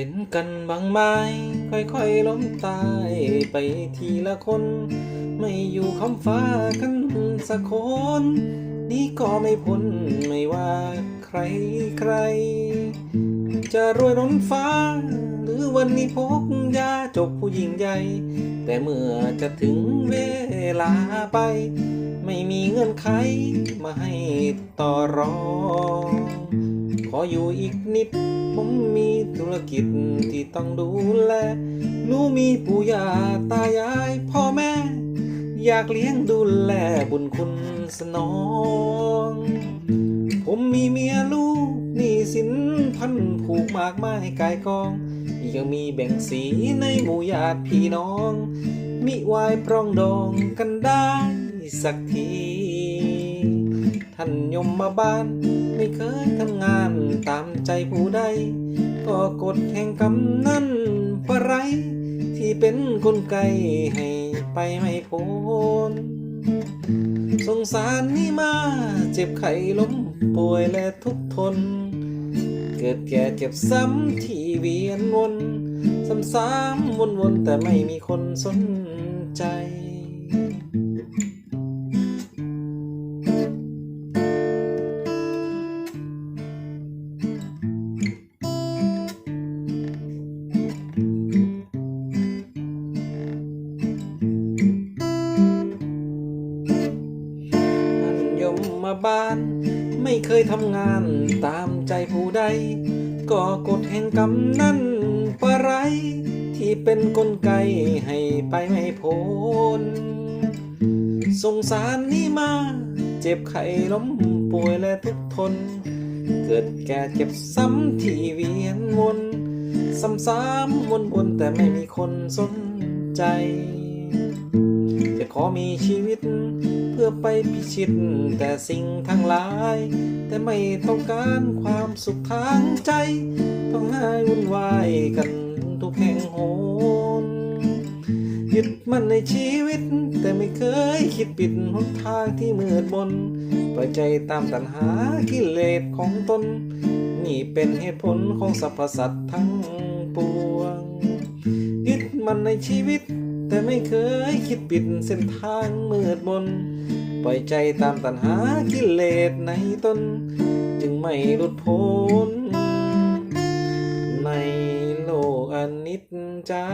เห็นกันบางไม้ค่อยๆล้มตายไปทีละคน ไม่อยู่คำฟ้ากันสักคนนี่ก็ไม่พ้นไม่ว่าใครใคร จะรวยล้นฟ้า หรือวันนี้พกยาจบผู้หญิงใหญ่ แต่เมื่อจะถึงเวลาไป ไม่มีเงื่อนไขมาให้ต่อรอง ขออยู่อีกนิด ผมมีธุรกิจที่ต้องดูแลหนูมีปู่ย่าตายายพ่อแม่ อยากเลี้ยงดูแลบุญคุณสนอง ผมมีเมียลูกนี้สินพันผูกมากมายกายกอง ยังมีแบ่งสีในหมู่ญาติพี่น้อง มิวายปรองดองกันได้สักที ท่านยมมาบ้าน ไม่เคยทำงานตามใจผู้ใด ก็กฎแห่งกรรมนั้นปะไร ที่เป็นกลไกให้ไปไม่พ้นสงสารนี่มาเจ็บไข้ล้มป่วยและทุกทน เกิดแก่เจ็บซ้ำที่เวียนวนซ้ำๆวนๆแต่ไม่มีคนสนใจ ไม่เคยทำงานตามใจผู้ใด ก็กฎแห่งกรรมนั้นประไร ที่เป็นกลไกให้ไปไม่พ้นสงสารนี่มา เจ็บไข้ล้มป่วยและทุกทน เกิดแก่เจ็บซ้ำที่เวียนวนซ้ำๆวนๆแต่ไม่มีคนสนใจ จะขอมีชีวิต เพื่อไปพิชิต แต่สิ่งทั้งหลาย แต่ไม่ต้องการความสุขทางใจ ต้องให้วุ่นวายกันทุกแห่งโหนยึดมันในชีวิต แต่ไม่เคยคิดปิดหนทางที่มืดมนปล่อยใจตามตัณหากิเลสของตน นี่เป็นเหตุผลของสรรพสัตว์ทั้งปวง ยึดมันในชีวิต แต่ไม่เคยคิดปิดเส้นทางมืดมน ปล่อยใจตามตัณหากิเลสในตน จึงไม่หลุดพ้น ในโลกอนิจจา